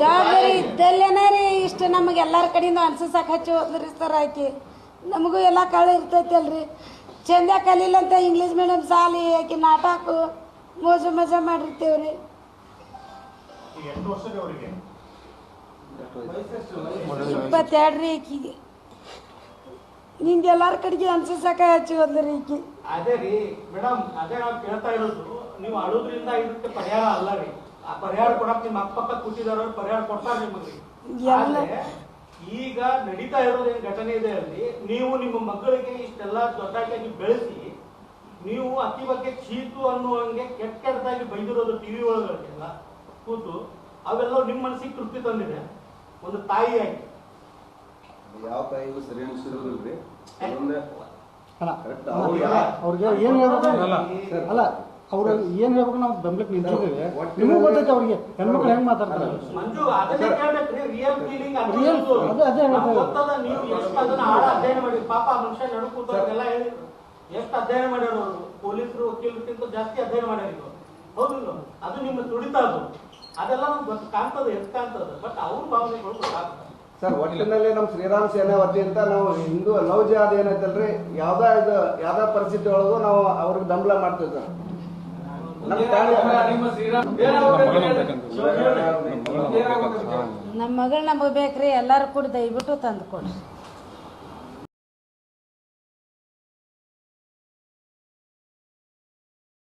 ಜವಾಬ್ದಾರಿ ಇದ್ದಲ್ಲೇನ ರೀ, ಇಷ್ಟು ನಮಗೆ ಎಲ್ಲರ ಕಡೆಯಿಂದ ಅನ್ಸಸಕ್ಕೆ ಹಚ್ಚಿ ಹೋದ್ರಿ ಸರ್ ಆಕಿ ನಮಗೂ ಎಲ್ಲ ಕಳೆ ಇರ್ತೈತಲ್ರಿ. ಚಂದ ಕಲೀಲಂತ ಇಂಗ್ಲೀಷ್ ಮೀಡಿಯಂ ಸಾಲಿ ಆಕಿ ನಾಟಕ ಮೋಜು ಮಜಾ ಮಾಡಿರ್ತೇವ್ರಿ. ಇಪ್ಪತ್ತೆರಡು ರೀ ಈಕಿಗೆ ನಿಂಗೆ ಎಲ್ಲರ ಕಡೆಗೆ ಅನ್ಸಿಸಕ ಹಚ್ಚಿ ಹೋದ್ರಿ ಈಕಿ. ಅದೇ ರೀ ಮೇಡಮ್ ಅದೇ ನಾವು ಕೇಳ್ತಾ ಇರೋದು. ನೀವು ಅಳೋದ್ರಿಂದ ಇದಕ್ಕೆ ಪರಿಹಾರ ಅಲ್ಲ ರೀ. ಪರಿಹಾರ ಕೊಡಕ್ ನಿಮ್ಮ ಅಕ್ಕಪಕ್ಕ ಕೂತಿದಾರ ಪರಿಹಾರ ಕೊಡ್ತಾರೆ ನಿಮಗೆ. ಆದ್ರೆ ಈಗ ನಡೀತಾ ಇರೋದ್ ಏನ್ ಘಟನೆ ಇದೆ ಅಲ್ಲಿ ನೀವು ನಿಮ್ಮ ಮಕ್ಕಳಿಗೆ ಇಷ್ಟೆಲ್ಲ ದೊಡ್ಡಾಗಿ ಬೆಳೆಸಿ ನೀವು ಅತಿ ಬಗ್ಗೆ ಚೀತು ಅನ್ನುವಂಗೆ ಕೆಟ್ಟ ಕೆಟ್ಟದಾಗಿ ಬೈದಿರೋದು ಟಿವಿ ಒಳಗಡೆಲ್ಲ ಕೂತು ಅವೆಲ್ಲ ನಿಮ್ಮ ಮನಸ್ಸಿಗೆ ತೃಪ್ತಿ ತಂದಿದೆ. ಒಂದು ತಾಯಿಯಾಗಿ ಯಾವ ತಾಯಿಗೂ ಸರಿ ಅನಿಸಿರೋದಿಲ್ರಿ. ಅವ್ರಿಗೆ ಏನ್ ಹೇಳ್ಬೇಕು ಅಲ್ಲ. ಅವ್ರು ಏನ್ ಹೇಳ್ಬೇಕು ನಾವು ಬೆಂಬಲಕ್ಕೆ ನಿಂತಿದ್ದೇವೆ. ಒಟ್ಟಿನಲ್ಲಿ- ನಿಮಗೂ ಗೊತ್ತೈತೆ ಅವ್ರಿಗೆ. ಹೆಣ್ಮಕ್ಳು ಹೆಂಗ್ ಮಾತಾಡ್ತಾರೆ? ಮಂಜು ಅದನ್ನೇ ಕೇಳ್ಬೇಕ್ರಿ ರಿಯಲ್ ಅದೇ- ಅದೇ ಹೇಳ್ತಾ ಗೊತ್ತದ ನೀವು ಎಷ್ಟು ಅಧ್ಯಯನ ಮಾಡ್ಯಾರ ಅವರು? ಪೊಲೀಸರು ವಕೀಲರಿಗಿಂತ ಜಾಸ್ತಿ ಅಧ್ಯಯನ ಮಾಡ್ಯಾರ ಹೌದಿಲ್ಲ ಅದು ನಿಮ್ಮ ತುಡಿತ ಅದು ಅದೆಲ್ಲ ನಮ್ಗೆ ಗೊತ್ತು. ಕಾಣ್ತದೆ ಎಷ್ಟು ಕಾಣ್ತದೆ. ಬಟ್ ಅವ್ರ ಭಾವನೆಗಳು ಗೊತ್ತಾಗ್ತದೆ. ಸರ್ ಒಟ್ಟಿನಲ್ಲಿ ನಮ್ಮ ಶ್ರೀರಾಮ್ ಸೇನೆ ಅಂತ ನಾವು ಹಿಂದೂ ಲವ್ ಏನೈತಲ್ರಿ ಯಾವ್ದಾ ಇದು ಯಾವ್ದಾ ಪರಿಸ್ಥಿತಿ ಒಳಗೂ ನಾವು ಅವ್ರಿಗೆ ಬೆಂಬಲ ಮಾಡ್ತೀವಿ ಸರ್ ನಮ್ಮ ಮಗಳು ನಮಗೆ ಬೇಕ್ರಿ ಎಲ್ಲಾರು ಕೂಡ ದಯವಿಟ್ಟು ತಂದು ಕೊಡ್ರಿ.